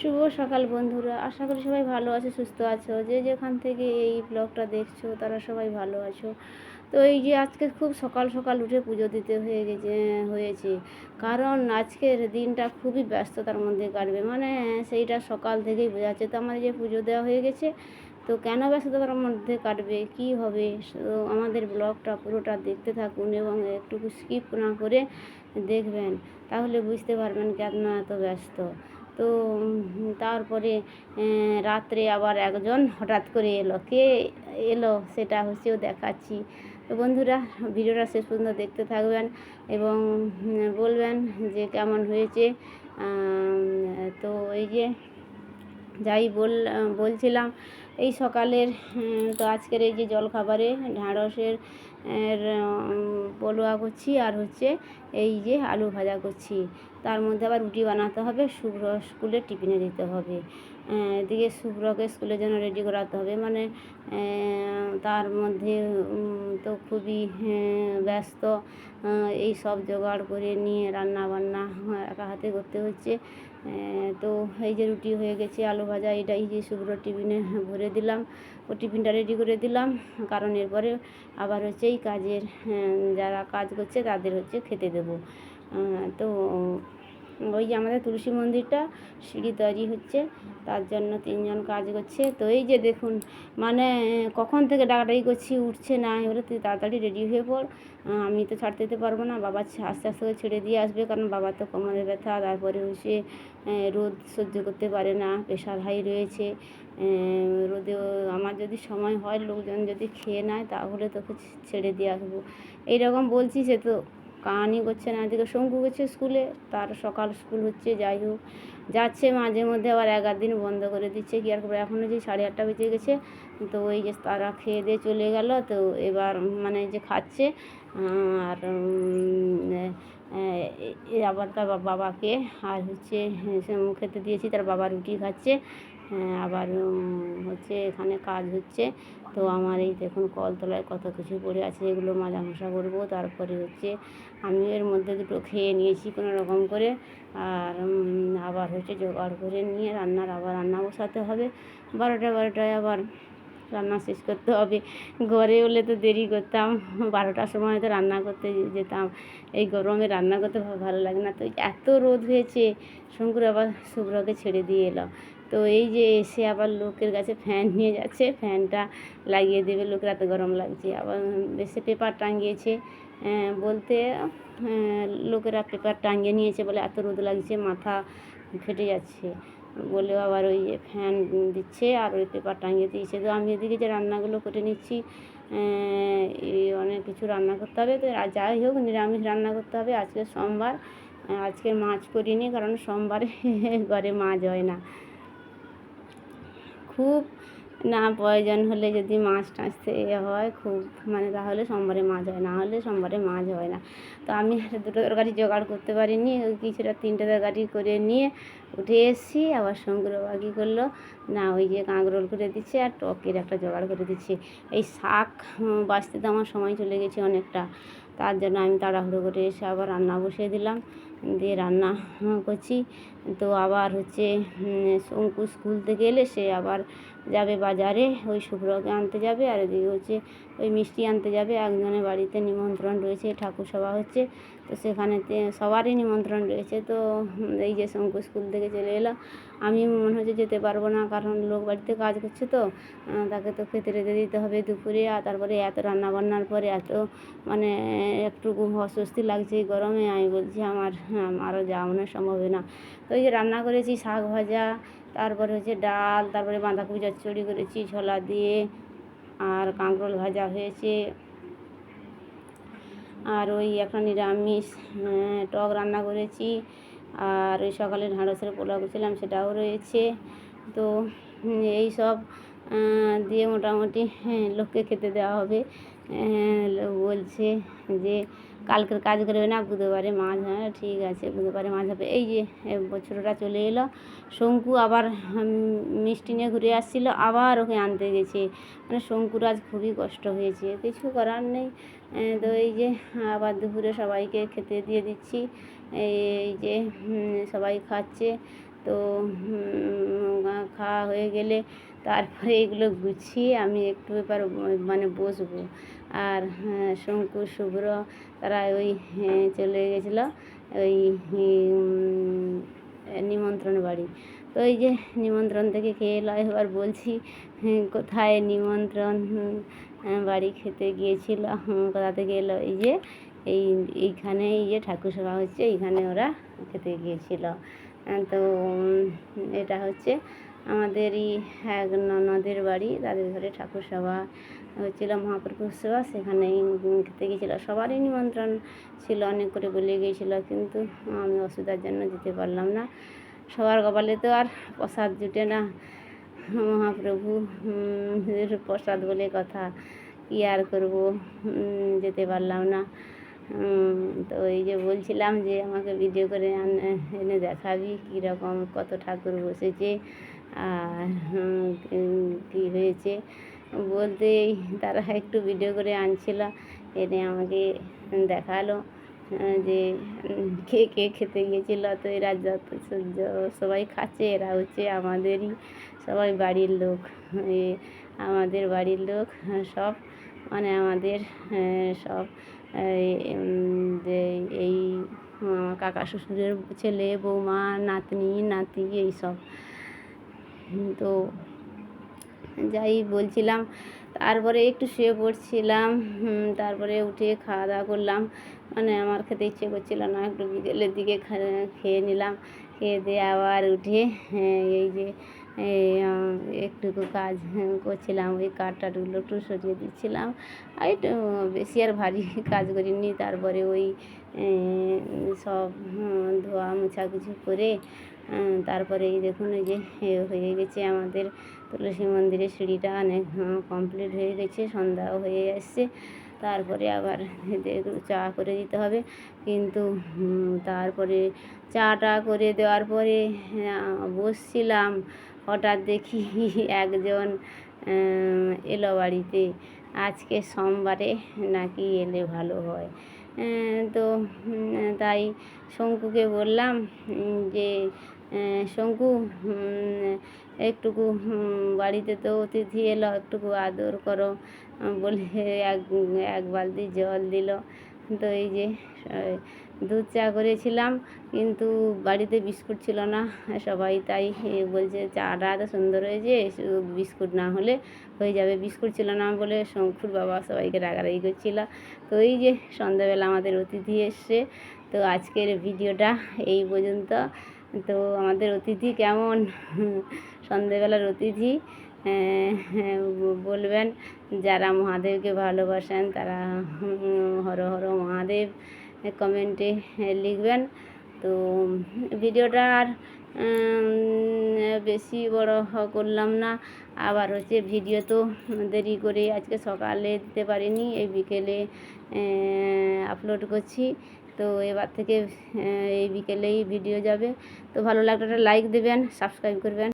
শুভ সকাল বন্ধুরা। আশা করি সবাই ভালো আছো, সুস্থ আছো। যে যেখান থেকে এই ব্লগটা দেখছ, তারা সবাই ভালো আছো। তো এই যে আজকে খুব সকাল সকাল উঠে পুজো দিতে হয়ে গেছে, হয়েছে। কারণ আজকের দিনটা খুবই ব্যস্ততার মধ্যে কাটবে। মানে সেইটা সকাল থেকেই বোঝা যাচ্ছে। তো আমাদের যে পুজো দেওয়া হয়ে গেছে, তো কেন ব্যস্ততার মধ্যে কাটবে? কি হবে? তো আমাদের ব্লগটা পুরোটা দেখতে থাকুন এবং একটু স্কিপ না করে দেখবেন। তাহলে বুঝতে পারবেন কেন এত ব্যস্ত। তো তারপরে রাত্রে আবার একজন হঠাৎ করে এলো। কে এলো সেটা হচ্ছেও দেখাচ্ছি। তো বন্ধুরা, ভিডিওটা শেষ পর্যন্ত দেখতে থাকবেন এবং বলবেন যে কেমন হয়েছে। তো এই যে যাই বল, বলছিলাম, এই সকালের তো আজকের এই যে জলখাবারে ঢ্যাঁড়সের পলোয়া করছি আর হচ্ছে এই যে আলু ভাজা করছি। তার মধ্যে আবার রুটি বানাতে হবে, শুভ্র স্কুলে টিফিনে দিতে হবে। এদিকে শুভ্রকে স্কুলের জন্য রেডি করাতে হবে। মানে তার মধ্যে তো খুবই ব্যস্ত এই সব জোগাড় করে নিয়ে রান্না বান্না একা হাতে করতে হচ্ছে। তো এই যে রুটি হয়ে গেছে, আলু ভাজা, এটা এই যে শুভ্র টিফিনে ভরে দিলাম। ও টিফিনটা রেডি করে দিলাম, কারণ এরপরে আবার হচ্ছে এই কাজের যারা কাজ করছে তাদের হচ্ছে খেতে দেবো। তো ওই যে আমাদের তুলসী মন্দিরটা, সিঁড়ি তৈরি হচ্ছে, তার জন্য তিনজন কাজ করছে। তো এই যে দেখুন মানে কখন থেকে ডাকাডাকি করছি, উঠছে না, এবারে তুই তাড়াতাড়ি রেডি হয়ে পড়। আমি তো ছাড়তে দিতে পারব না, বাবা আস্তে আস্তে করে ছেড়ে দিয়ে আসবে, কারণ বাবা তো কোমরে ব্যথা, তারপরে হচ্ছে রোদ সহ্য করতে পারে না প্রেশার হাই রয়েছে। রোদে আমার যদি সময় হয়, লোকজন যদি খেয়ে নেয়, তাহলে তোকে ছেড়ে দিয়ে আসব। এইরকম বলছি সে তো কাহানি করছে না, এদিকে শঙ্কু গেছে স্কুলে, তার সকাল স্কুল হচ্ছে, যাই হোক। যাচ্ছে মাঝে মধ্যে, আবার এগার দিন বন্ধ করে দিচ্ছে, কি আর করব? এখনও যে সাড়ে আটটা বেজে গেছে, তো ওই যে তারা খেয়ে দিয়ে চলে গেল, তো এবার মানে যে খাচ্ছে, আর আবার তার বাবাকে, আর হচ্ছে খেতে দিয়েছি, তার বাবা রুটি খাচ্ছে আবার হচ্ছে এখানে কাজ হচ্ছে। তো আমার এই দেখুন কলতলায় কত কিছু পড়ে আছে, এগুলো মাজা ঘষা করব। তারপরে হচ্ছে আমি এর মধ্যে দুটো খেয়ে নিয়েছি কোনো রকম করে। আর আবার হচ্ছে জোগাড় করে নিয়ে রান্নার আবার রান্না বসাতে হবে। বারোটা বারোটায় আবার রান্না শেষ করতে হবে। ঘরে হলে তো দেরি করতাম। বারোটার সময় তো রান্না করতে যেতাম। এই গরমে রান্না করতে ভালো লাগে না। তো এত রোদ হয়েছে, শঙ্কুর আবার শুভ্রকে ছেড়ে দিয়ে এলো তো এই যে এসে আবার লোকের কাছে ফ্যান নিয়ে যাচ্ছে, ফ্যানটা লাগিয়ে দেবে, লোকের এত গরম লাগছে। আবার বেশি পেপার টাঙিয়েছে বলতে লোকেরা পেপার টাঙিয়ে নিয়েছে বলে এত রোদ লাগছে, মাথা ফেটে যাচ্ছে। বলেও আবার ওই ফ্যান দিচ্ছে, আর ওই পেপার টাঙিয়ে দিয়েছে। তো আমি এদিকে যে রান্নাগুলো করে নিচ্ছি এই অনেক কিছু রান্না করতে হবে। তো যাই হোক, নিরামিষ রান্না করতে হবে। আজকে সোমবার, আজকে মাছ করিনি কারণ সোমবারে ঘরে মাছ হয় না। খুব না প্রয়োজন হলে যদি মাছ টাছ থেকে হয়, খুব মানে তাহলে সোমবারে মাছ হয়, না হলে সোমবারে মাছ হয় না। তো আমি দুটো তরকারি জোগাড় করতে পারিনি, ওই কিছুটা তিনটে তরকারি করে নিয়ে উঠে এসেছি, আবার শঙ্কর বাবা কী করল, না ওই যে কাঁকরোল করে দিচ্ছে আর টকের একটা জোগাড় করে দিচ্ছে। এই শাক বাঁচতে তো আমার সময় চলে গেছে অনেকটা, তার জন্য আমি তাড়াহুড়ো করে এসে আবার রান্না বসিয়ে দিলাম। দিয়ে রান্না করছি। তো আবার হচ্ছে অঙ্কুশ স্কুল থেকে এলে সে আবার যাবে বাজারে, ওই শুভ্রকে আনতে যাবে আর এদিকে হচ্ছে ওই মিষ্টি আনতে যাবে। একজনের বাড়িতে নিমন্ত্রণ রয়েছে, ঠাকুর সভা হচ্ছে, তো সেখানে সবারই নিমন্ত্রণ রয়েছে। তো এই যে শঙ্কু স্কুল থেকে চলে এলো, আমি মনে হচ্ছে যেতে পারব না, কারণ লোক বাড়িতে কাজ করছে তো তাকে তো খেতে রেতে দিতে হবে দুপুরে, আর তারপরে এত রান্না বান্নার পরে এত মানে একটু অস্বস্তি লাগছে গরমে। আমি বলছি আমার আরও যাওয়ানো সম্ভব হবে না। তো ওই যে রান্না করেছি শাক ভাজা তারপরে হচ্ছে ডাল তারপরে বাঁধাকপি চচ্চড়ি করেছি ছোলা দিয়ে আর কাঁকরোল ভাজা হয়েছে। আর ওই একটা নিরামিষ টক রান্না করেছি। আর ওই সকালে ঢাঁড়সের পোলাও করেছিলাম সেটাও রয়েছে। তো এই সব দিয়ে মোটামুটি হ্যাঁ, লোককে খেতে দেওয়া হবে। বলছে যে কালকের কাজ করবে না, বুধবারে মাছ হ্যাঁ ঠিক আছে, বুধবারে মাছ হবে। এই যে বছরটা চলে এলো, শঙ্কু আবার মিষ্টি নিয়ে ঘুরে আসছিল, আবার ওকে আনতে গেছে। মানে শঙ্কুর আজ খুবই কষ্ট হয়েছে, কিছু করার নেই। তো এই যে, আবার দুপুরে সবাইকে খেতে দিয়ে দিচ্ছি। এই যে সবাই খাচ্ছে, তো খাওয়া হয়ে গেলে তারপরে এগুলো গুছিয়ে আমি একটু এবার মানে বসবো। আর হ্যাঁ, শঙ্কু শুভ্র তারা ওই হ্যাঁ, চলে গেছিল ওই নিমন্ত্রণ বাড়ি। তো এই যে নিমন্ত্রণ থেকে খেয়ে এলো এবার বলছি হ্যাঁ, কোথায় নিমন্ত্রণ হ্যাঁ, বাড়ি খেতে গিয়েছিল হুম, কোথা থেকে এলো? এই যে এই এইখানে এই যে ঠাকুর সভা হচ্ছে এইখানে ওরা খেতে গিয়েছিল। তো এটা হচ্ছে আমাদেরই এক ননদের বাড়ি, তাদের ঘরে ঠাকুর সভা হচ্ছিল মহাপ্রভু সেবা। সেখানে খেতে গিয়েছিল। সবারই নিমন্ত্রণ ছিল, অনেক করে বলে গিয়েছিল, কিন্তু আমি অসুবিধার জন্য যেতে পারলাম না। সবার কপালে তো আর প্রসাদ জুটে না। মহাপ্রভু প্রসাদ বলে কথা কী আর করব? যেতে পারলাম না। তো এই যে বলছিলাম যে, আমাকে ভিডিও করে এনে দেখাবি কীরকম, কত ঠাকুর বসেছে। আর কী হয়েছে? বলতেই তারা একটু ভিডিও করে আনছিল এনে আমাকে দেখাল যে কে কে খেতে গিয়েছিল তো এরা যত সবাই খাচ্ছে এরা হচ্ছে আমাদেরই সবাই বাড়ির লোক আমাদের বাড়ির লোক সব মানে আমাদের সব এই, যে এই কাকা শ্বশুরের ছেলে বৌমা নাতনি নাতি এইসব তো যাই বলছিলাম তারপরে একটু শুয়ে পড়ছিলাম তারপরে উঠে খাওয়া দাওয়া করলাম। মানে আমার খেতে ইচ্ছে করছিল না একটু বিকেলের দিকে খেয়ে নিলাম। খেয়ে দিয়ে আবার উঠে হ্যাঁ, এই যে একটুকু কাজ করছিলাম ওই কাঠটাগুলো একটু সরিয়ে দিচ্ছিলাম। আর একটু বেশি আর ভারী কাজ করিনি তারপরে ওই সব ধোয়া মোছা কিছু করে তারপরে এই দেখুন, এই যে হয়ে গেছে আমাদের তুলসী মন্দিরের সিঁড়িটা অনেক কমপ্লিট হয়ে গেছে, সন্ধ্যাও হয়ে এসছে তারপরে আবার চা করে দিতে হবে। কিন্তু তারপরে চাটা করে দেওয়ার পরে বসছিলাম। হঠাৎ দেখি একজন এলো বাড়িতে। আজকে সোমবারে নাকি এলে ভালো হয়। তো তাই শঙ্কুকে বললাম যে শঙ্কু একটুকু বাড়িতে তো অতিথি এলো, একটুকু আদর করো বলে এক এক বালতি জল দিল। তো এই যে দুধ চা করেছিলাম, কিন্তু বাড়িতে বিস্কুট ছিল না, সবাই তাই বলছে, চাটা এত সুন্দর হয়েছে বিস্কুট না হলে হয়ে যাবে। বিস্কুট ছিল না বলে শঙ্কুর বাবা সবাইকে রাগারাগি করছিল। তো এই যে, সন্ধ্যাবেলা আমাদের অতিথি এসছে। তো আজকের ভিডিওটা এই পর্যন্ত। তো আমাদের অতিথি কেমন? সন্ধেবেলার অতিথি বলবেন যারা মহাদেবকে ভালোবাসেন তারা হর হর মহাদেব কমেন্টে লিখবেন। তো ভিডিওটা আর বেশি বড় করলাম না। আবার হচ্ছে ভিডিও তো দেরি করে আজকে সকালে দিতে পারিনি, এই বিকেলে আপলোড করছি। তো এবার থেকে এই বিকেলেই ভিডিও যাবে। তো ভালো লাগলে একটা লাইক দেবেন সাবস্ক্রাইব করবেন।